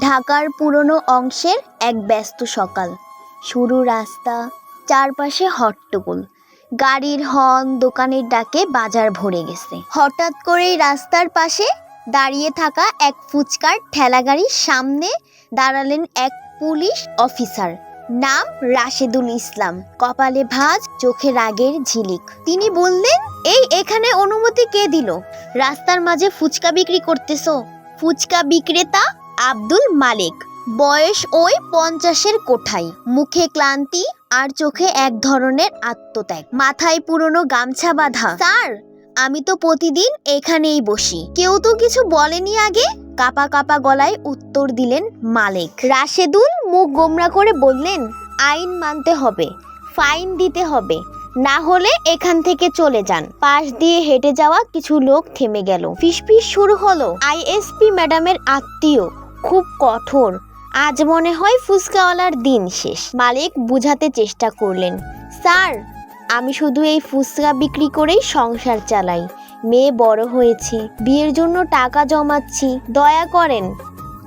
ঢাকার পুরনো অংশের এক ব্যস্ত সকাল। সরু রাস্তা, চারপাশে হট্টগোল। গাড়ির হর্ন দোকানের ডাকে বাজার ভরে গেছে। হঠাৎ করেই রাস্তার পাশে দাঁড়িয়ে থাকা এক ফুচকার ঠেলাগাড়ির সামনে দাঁড়ালেন এক পুলিশ অফিসার। নাম রাশেদুল ইসলাম। কপালে ভাঁজ, চোখে রাগের ঝিলিক। তিনি বললেন, এই এখানে অনুমতি কে দিল? রাস্তার মাঝে ফুচকা বিক্রি করতেছো? ফুচকা বিক্রেতা আব্দুল মালিক। বয়স ওই পঞ্চাশের কোঠায়। মুখে ক্লান্তি আর চোখে এক ধরনের আত্মত্যাগ। মাথায় পুরনো গামছা বাঁধা। স্যার, আমি তো প্রতিদিন এখানেই বসি। কেউ তো কিছু বলেনি আগে? কাপা কাপা গলায় উত্তর দিলেন মালিক। রাশেদুল মুখ গোমরা করে বললেন, আইন মানতে হবে, ফাইন দিতে হবে। না হলে এখান থেকে চলে যান। পাশ দিয়ে হেঁটে যাওয়া কিছু লোক থেমে গেল। ফিসফিস শুরু হলো। আইএসপি ম্যাডামের আত্মীয় খুব কঠোর। আজ মনে হয় ফুচকাওয়ালার দিন শেষ। মালিক বুঝাতে চেষ্টা করলেন, স্যার, আমি শুধু এই ফুচকা বিক্রি করেই সংসার চালাই। মেয়ে বড় হয়েছে, বিয়ের জন্য টাকা জমাচ্ছি, দয়া করেন।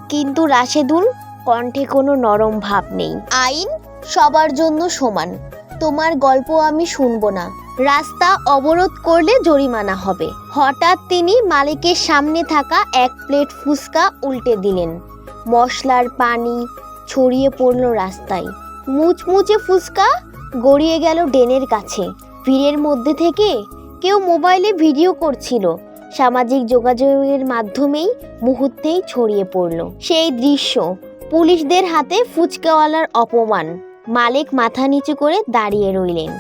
কিন্তু রাশেদুল, কণ্ঠে কোনো নরম ভাব নেই। আইন সবার জন্য সমান। তোমার গল্প আমি শুনব না। রাস্তা অবরোধ করলে জরিমানা হবে। হঠাৎ তিনি মালিকের সামনে থাকা এক প্লেট ফুচকা উল্টে দিলেন। মশলার পানি ছড়িয়ে পড়ল রাস্তায়। মুচমুচে ফুচকা গড়িয়ে গেল ডেনের কাছে। ভিড়ের মধ্যে থেকে কেউ মোবাইলে ভিডিও করছিল। সামাজিক যোগাযোগের মাধ্যমেই মুহূর্তেই ছড়িয়ে পড়ল। সেই দৃশ্য, পুলিশদের হাতে ফুচকাওয়ালার অপমান। মালিক মাথা নিচু করে দাঁড়িয়ে রইলেন।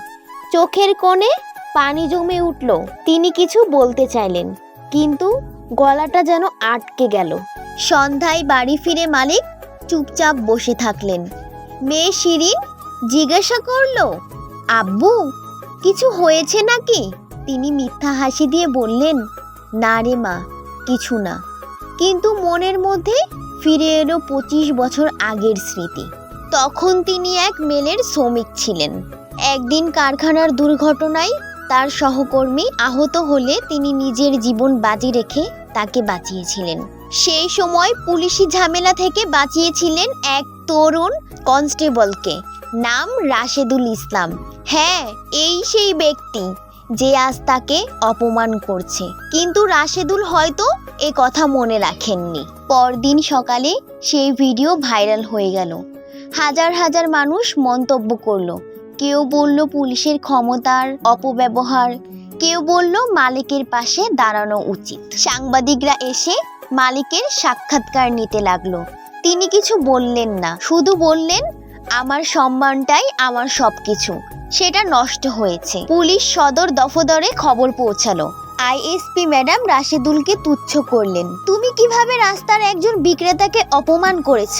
চোখের কোণে পানি জমে উঠল। তিনি কিছু বলতে চাইলেন, কিন্তু গলাটা যেন আটকে গেল। সন্ধ্যায় বাড়ি ফিরে মালিক চুপচাপ বসে থাকলেন। মেয়ে শিরিন জিজ্ঞাসা করল, আব্বু, কিছু হয়েছে নাকি? তিনি মিথ্যা হাসি দিয়ে বললেন, না রে মা, কিছু না। কিন্তু মনের মধ্যে ফিরে এলো পঁচিশ বছর আগের স্মৃতি। তখন তিনি এক মেলের শ্রমিক ছিলেন। একদিন কারখানার দুর্ঘটনায় তার সহকর্মী আহত হলে তিনি নিজের জীবন বাজি রেখে তাকে বাঁচিয়েছিলেন। সেই সময় পুলিশি ঝামেলা থেকে বাঁচিয়েছিলেন এক তরুণ কনস্টেবলকে। নাম রাশেদুল ইসলাম। হ্যাঁ এই সেই ব্যক্তি যে আজ তাকে অপমান করছে। কিন্তু রাশেদুল হয়তো এ কথা মনে রাখেননি। পরদিন সকালে সেই ভিডিও ভাইরাল হয়ে গেল। হাজার হাজার মানুষ মন্তব্য করল। কেউ বলল পুলিশের ক্ষমতার অপব্যবহার। কেউ বলল মালিকের পাশে দাঁড়ানো উচিত। সাংবাদিকরা এসে মালিকের সাক্ষাৎকার নিতে লাগল। তিনি কিছু বললেন না, শুধু বললেন, আমার সম্মানটাই আমার সবকিছু। সেটা নষ্ট হয়েছে। পুলিশ সদর দফতরে খবর পৌঁছালো। আইএসপি ম্যাডাম রাশেদুলকে তুচ্ছ করলেন, তুমি কীভাবে রাস্তার একজন বিক্রেতাকে অপমান করেছ?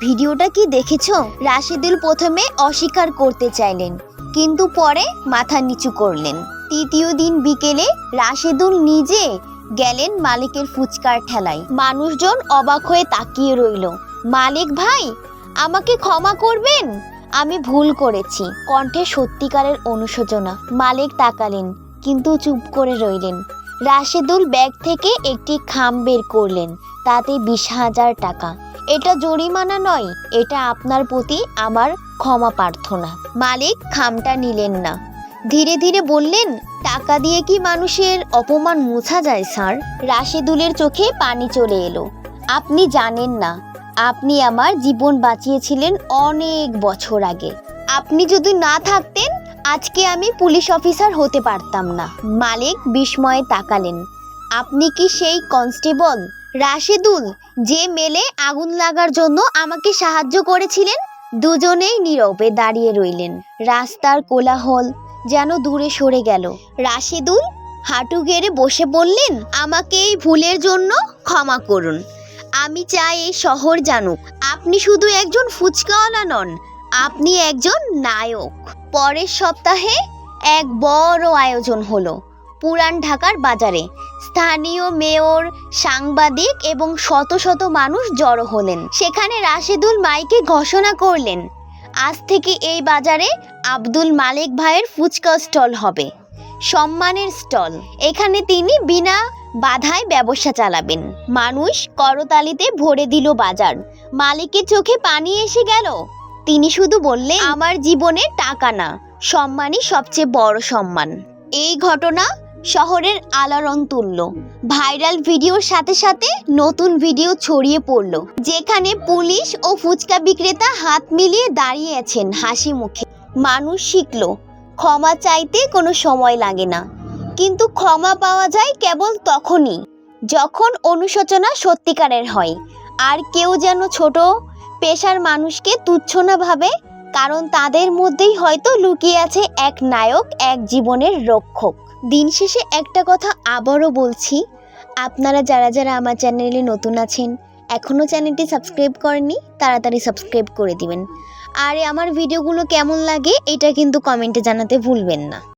ভিডিওটা কি দেখেছ? রাশেদুল প্রথমে অস্বীকার করতে চাইলেন, কিন্তু পরে মাথা নিচু করলেন। তৃতীয় দিন বিকেলে রাশেদুল নিজে গেলেন মালিকের ফুচকার ঠেলায়। মানুষজন অবাক হয়ে তাকিয়ে রইল। মালিক ভাই, আমাকে ক্ষমা করবেন? আমি ভুল করেছি, কণ্ঠে সত্যিকারের অনুশোচনা। মালিক তাকালেন, কিন্তু চুপ করে রইলেন। রাশেদুল ব্যাগ থেকে একটি খাম বের করলেন, তাতে বিশ হাজার টাকা। এটা জরিমানা নয়, এটা আপনার প্রতি আমার ক্ষমা প্রার্থনা। মালিক খামটা নিলেন না। ধীরে ধীরে বললেন, টাকা দিয়ে কি মানুষের অপমান মোছা যায়, স্যার? রাশেদুলের চোখে পানি চলে এলো। আপনি জানেন না, আপনি আমার জীবন বাঁচিয়েছিলেন অনেক বছর আগে। আপনি যদি না থাকতেন, আজকে আমি পুলিশ অফিসার হতে পারতাম না। মালিক বিস্ময়ে তাকালেন। আপনি কি সেই কনস্টেবল? রাশেদুল, যে মেলে আগুন লাগার জন্য আমাকে সাহায্য করেছিলেন? দুজনেই নীরবে দাঁড়িয়ে রইলেন। রাস্তার কোলাহল যেন দূরে সরে গেল। রাশেদুল, হাঁটু গেড়ে বসে বললেন, আমাকে এই ভুলের জন্য ক্ষমা করুন। আমি চাই এই শহর জানুক। আপনি শুধু একজন ফুচকাওয়ালা নন, আপনি একজন নায়ক। পরের সপ্তাহে এক বড় আয়োজন হলো পুরান ঢাকার বাজারে। স্থানীয় মেয়র, সাংবাদিক এবং শত শত মানুষ জড়ো হলেন। সেখানে রাশেদুল মাইকে ঘোষণা করলেন, আজ থেকে এই বাজারে আব্দুল মালিক ভাইয়ের ফুচকা স্টল হবে। সম্মানের স্টল। এখানে তিনি বিনা বাধায় ব্যবসা চালাবেন। মানুষ করতালিতে ভরে দিল বাজার। মালিকের চোখে পানি এসে গেল। তিনি শুধু বললেন, আমার জীবনে টাকা না। সম্মানই সবচেয়ে বড় সম্মান। এই ঘটনা শহরের আলোড়ন তুলল ভাইরাল ভিডিওর সাথে সাথে নতুন ভিডিও ছড়িয়ে পড়ল, যেখানে পুলিশ ও ফুচকা বিক্রেতা হাত মিলিয়ে দাঁড়িয়ে আছেন হাসি মুখে। মানুষ শিখল, ক্ষমা চাইতে কোনো সময় লাগে না। কিন্তু ক্ষমা পাওয়া যায় কেবল তখনই, যখন অনুশোচনা সত্যিকারের হয়। আর কেউ যেন ছোট, পেশার মানুষকে তুচ্ছ না ভাবে, কারণ তাদের মধ্যেই হয়তো লুকিয়ে আছে এক নায়ক, এক জীবনের রক্ষক। দিন শেষে একটা কথা আবারও বলছি, আপনারা যারা যারা আমার চ্যানেলে নতুন আছেন এখনও চ্যানেলটি সাবস্ক্রাইব করেননি, তাড়াতাড়ি সাবস্ক্রাইব করে দিবেন। আর আমার ভিডিওগুলো কেমন লাগে এটা কিন্তু কমেন্টে জানাতে ভুলবেন না।